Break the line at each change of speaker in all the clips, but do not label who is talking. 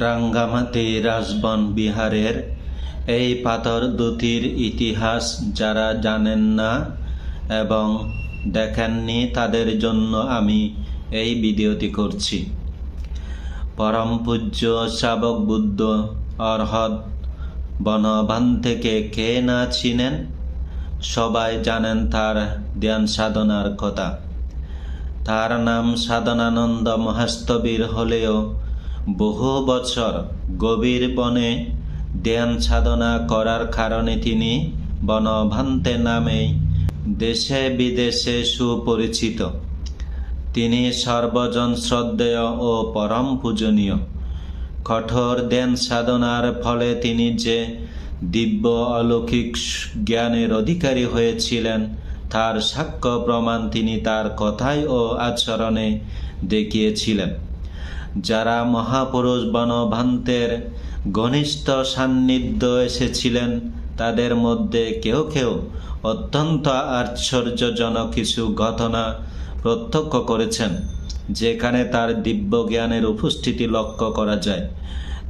রাঙ্গামাটি রাজবন বিহারের এই পাথর দুটির ইতিহাস যারা জানেন না এবং দেখেননি তাদের জন্য আমি এই ভিডিওটি করছি। পরম পূজ্য শাবক বুদ্ধ অরহত বনবান থেকে কে না চিনেন? সবাই জানেন তার ধ্যান সাধনার কথা। তার নাম সাধনানন্দ মহাস্তবীর হলেও বহু বছর গভীর বনে ধ্যান সাধনা করার কারণে তিনি বনভান্তে নামে দেশে বিদেশে সুপরিচিত। তিনি সর্বজন শ্রদ্ধেয় ও পরম পূজনীয়। কঠোর ধ্যান সাধনার ফলে তিনি যে দিব্য অলৌকিক জ্ঞানের অধিকারী হয়েছিলেন, তার সাক্ষ্য প্রমাণ তিনি তার কথায় ও আচরণে দেখিয়েছিলেন। যারা মহাপুরুষ বনভান্তের ঘনিষ্ঠ সান্নিধ্য এসেছিলেন, তাদের মধ্যে কেউ কেউ অত্যন্ত আশ্চর্যজনক কিছু ঘটনা প্রত্যক্ষ করেছেন, যেখানে তার দিব্য জ্ঞানের উপস্থিতি লক্ষ্য করা যায়।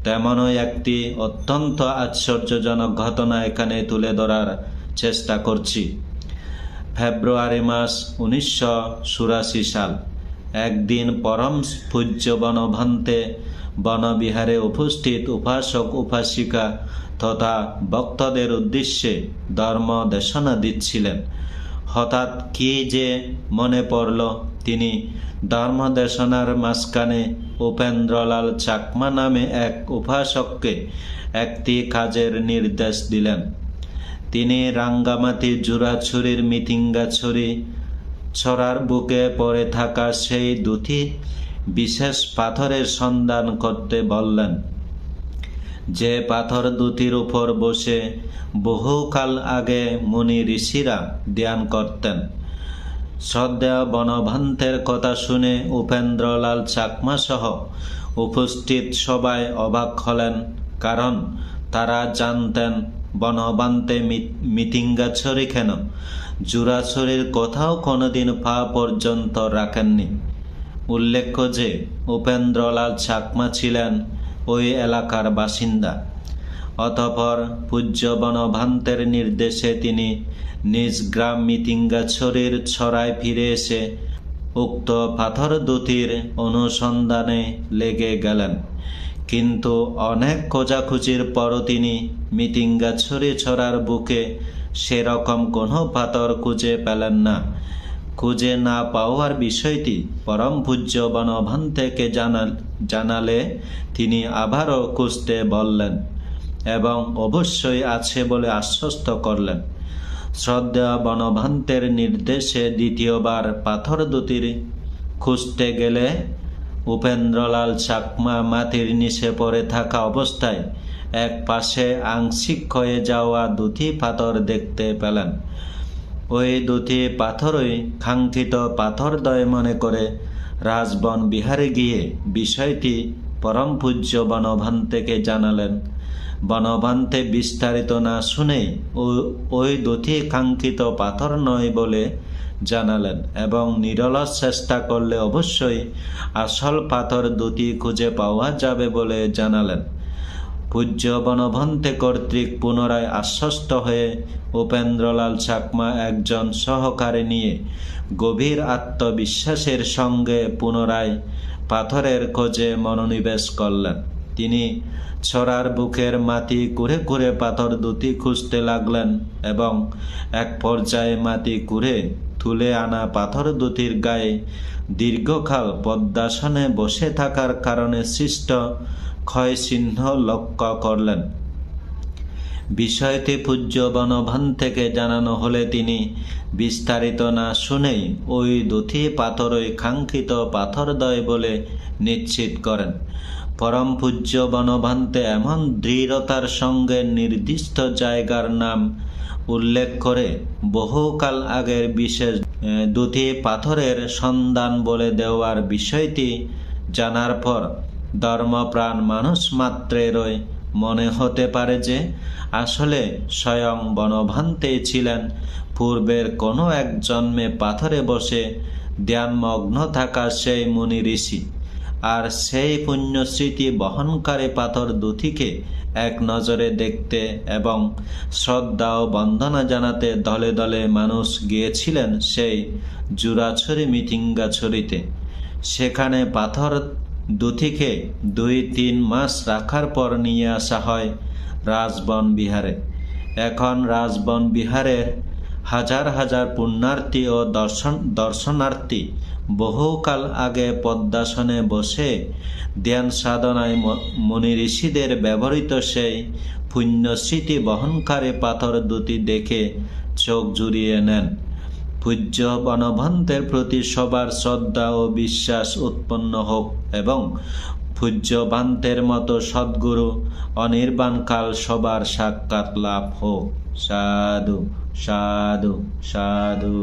তেমনই একটি অত্যন্ত আশ্চর্যজনক ঘটনা এখানে তুলে ধরার চেষ্টা করছি। ফেব্রুয়ারি মাস উনিশশো চুরাশি সাল। একদিন পরম পূজ্য বনভান্তে বনবিহারে উপস্থিত উপাসক উপাসিকা তথা ভক্তদের উদ্দেশ্যে ধর্ম দেশনা দিচ্ছিলেন। হঠাৎ কি যে মনে পড়ল, তিনি ধর্মদেশনার মাঝখানে উপেন্দ্রলাল চাকমা নামে এক উপাসককে একটি কাজের নির্দেশ দিলেন। তিনি রাঙ্গামাটি জুরাছড়ির মিথিঙ্গাছড়ি ছড়ার বুকে পড়ে থাকা সেই দুটি বিশেষ পাথরের সন্ধান করতে বললেন, যে পাথর দুটির উপর বসে বহুকাল আগে মুনি ঋষিরা ধ্যান করতেন। শ্রদ্ধা বনভান্তের কথা শুনে উপেন্দ্রলাল চাকমা সহ উপস্থিত সবাই অবাক হলেন, কারণ তারা জানতেন বনবান্তে মিটিঙ্গাছড়ি কেন? জুরাছড়ির কোথাও কোনোদিন পা পর্যন্ত রাখেননি। উল্লেখ্য যে, উপেন্দ্রলাল চাকমা ছিলেন ওই এলাকার বাসিন্দা। অতপর পূজ্য বনভান্তের নির্দেশে তিনি নিজ গ্রাম মিতিঙ্গাছড়ির ছড়ায় ফিরে এসে উক্ত পাথর দুটির অনুসন্ধানে লেগে গেলেন। কিন্তু অনেক খোঁজাখুঁজির পরও তিনি মিতিঙ্গাছড়ি ছড়ার বুকে সেরকম কোনো পাথর খুঁজে পেলেন না। খুঁজে না পাওয়ার বিষয়টি পরম পূজ্য বনভান থেকে জানাল, জানালে তিনি আবারও খুঁজতে বললেন এবং অবশ্যই আছে বলে আশ্বস্ত করলেন। শ্রদ্ধা বনভান্তের নির্দেশে দ্বিতীয়বার পাথর দুটির খুঁজতে গেলে উপেন্দ্রলাল চাকমা মাটির নিচে পড়ে থাকা অবস্থায় এক পাশে আংশিক ক্ষয়ে যাওয়া দুটি পাথর দেখতে পেলেন। ওই দুটি পাথরই কাঙ্ক্ষিত পাথরদয় মনে করে রাজবন বিহারে গিয়ে বিষয়টি পরম পূজ্য বনভান্তেকে জানালেন। বনভান্তে বিস্তারিত না শুনেই ওই দুটি কাঙ্ক্ষিত পাথর নয় বলে জানালেন এবং নিরলস চেষ্টা করলে অবশ্যই আসল পাথর দুটি খুঁজে পাওয়া যাবে বলে জানালেন। পূজ্য বনভন্তে কর্তৃক পুনরায় আশ্বস্ত হয়ে উপেন্দ্রলাল চাকমা একজন সহকারে নিয়ে গভীর আত্মবিশ্বাসের সঙ্গে পুনরায় পাথরের খোঁজে মনোনিবেশ করলেন। তিনি ছড়ার বুকের মাটি কুড়ে কুড়ে পাথর দুটি খুঁজতে লাগলেন এবং এক পর্যায়ে মাটি কুড়ে তুলে আনা পাথর দুটির গায়ে দীর্ঘকাল পদ্মাসনে বসে থাকার কারণে সৃষ্ট ক্ষয় চিহ্ন লক্ষ্য করলেন। বিষয়টি পূজ্য বনভান থেকে জানানো হলে তিনি বিস্তারিত না শুনেই ওই দুটি পাথরই কাঙ্ক্ষিত পাথরদয় বলে নিশ্চিত করেন। পরম পূজ্য বনভান্তে এমন দৃঢ়তার সঙ্গে নির্দিষ্ট জায়গার নাম উল্লেখ করে, বহুকাল আগের বিশেষ দুটি পাথরের সন্ধান বলে দেওয়ার বিষয়টি জানার পর ধর্মপ্রাণ মানুষ মাত্রেরই মনে হতে পারে যে, আসলে স্বয়ং বনভান্তেই ছিলেন। পূর্বের কোনো এক জন্মে পাথরে বসে ধ্যানমগ্ন থাকা সেই মুনি ঋষি। আর সেই পুণ্য স্মৃতি বহনকারী পাথর দুটিকে এক নজরে দেখতে এবং শ্রদ্ধা ও বন্দনা জানাতে দলে দলে মানুষ গিয়েছিলেন সেই জুরাছড়ি মিটিঙ্গাছড়িতে সেখানে পাথর দুথিকে দুই তিন মাস রাখার পর নিয়ে আসা হয় রাজবন বিহারে। এখন রাজবন বিহারের হাজার হাজার পুণ্যার্থী ও দর্শন, দর্শনার্থী বহুকাল আগে পদ্মাসনে বসে ধ্যান সাধনায় মুনি ঋষিদের ব্যবহৃত সেই পুণ্যস্মৃতি বহনকারী পাথর দুটি দেখে চোখ জুড়িয়ে নেন। পূজ্য বনভন্তের প্রতি সবার শ্রদ্ধা ও বিশ্বাস উৎপন্ন হোক এবং পূজ্য মতো সদ্গুরু অনির্বাণকাল সবার সাক্ষাৎ লাভ হোক। সাধু সাধু সাধু।